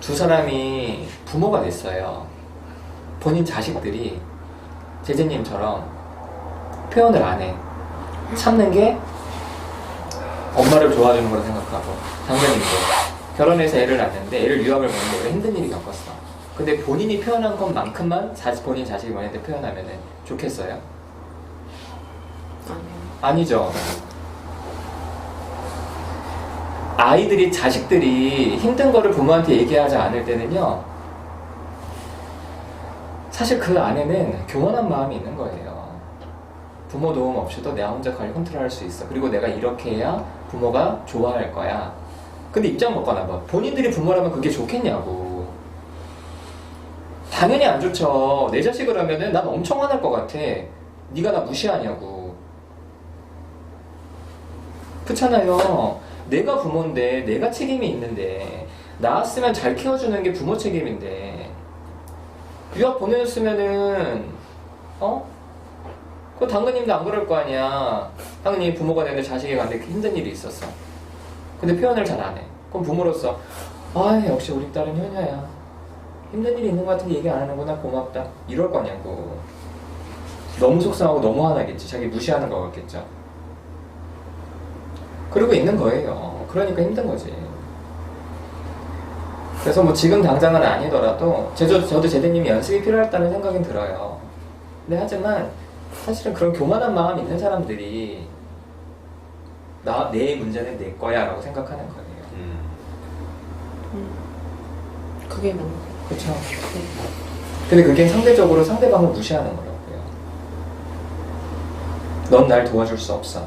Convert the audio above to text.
두 사람이 부모가 됐어요. 본인 자식들이 제재님처럼 표현을 안 해. 참는 게 엄마를 도와주는 거라 생각하고 당연히도 결혼해서 애를 낳는데 애를 유학을 보는데 오래 힘든 일이 겪었어. 근데 본인이 표현한 것만큼만 자식 본인 자식이 본인한테 표현하면 좋겠어요? 아니요. 아니죠. 아이들이 자식들이 힘든 거를 부모한테 얘기하지 않을 때는요. 사실 그 안에는 교만한 마음이 있는 거예요. 부모 도움 없이도 내가 혼자 관리 컨트롤할 수 있어. 그리고 내가 이렇게 해야 부모가 좋아할 거야. 근데 입장 바꿔놔 봐. 본인들이 부모라면 그게 좋겠냐고. 당연히 안 좋죠. 내 자식을 하면은 난 엄청 화날 것 같아. 네가 나 무시하냐고. 그렇잖아요. 내가 부모인데 내가 책임이 있는데 낳았으면 잘 키워주는 게 부모 책임인데 유학 보내줬으면은 어? 그 당근님도 안 그럴 거 아니야. 당근님 부모가 되는데 자식이 가는데 힘든 일이 있었어. 근데 표현을 잘 안 해. 그럼 부모로서 아 역시 우리 딸은 효녀야. 힘든 일이 있는 것 같은데 얘기 안 하는구나 고맙다. 이럴 거냐고. 너무 속상하고 너무 화나겠지. 자기 무시하는 거 같겠죠. 그러고 있는 거예요. 그러니까 힘든 거지. 그래서 뭐 지금 당장은 아니더라도 저도, 저도 제대님이 연습이 필요하다는 생각은 들어요. 근데 하지만 사실은 그런 교만한 마음 있는 사람들이 나, 내 문제는 내 거야 라고 생각하는 거예요. 음. 음. 그게 맞는 거 그렇죠. 네. 근데 그게 상대적으로 상대방을 무시하는 거라고요. 넌 날 도와줄 수 없어.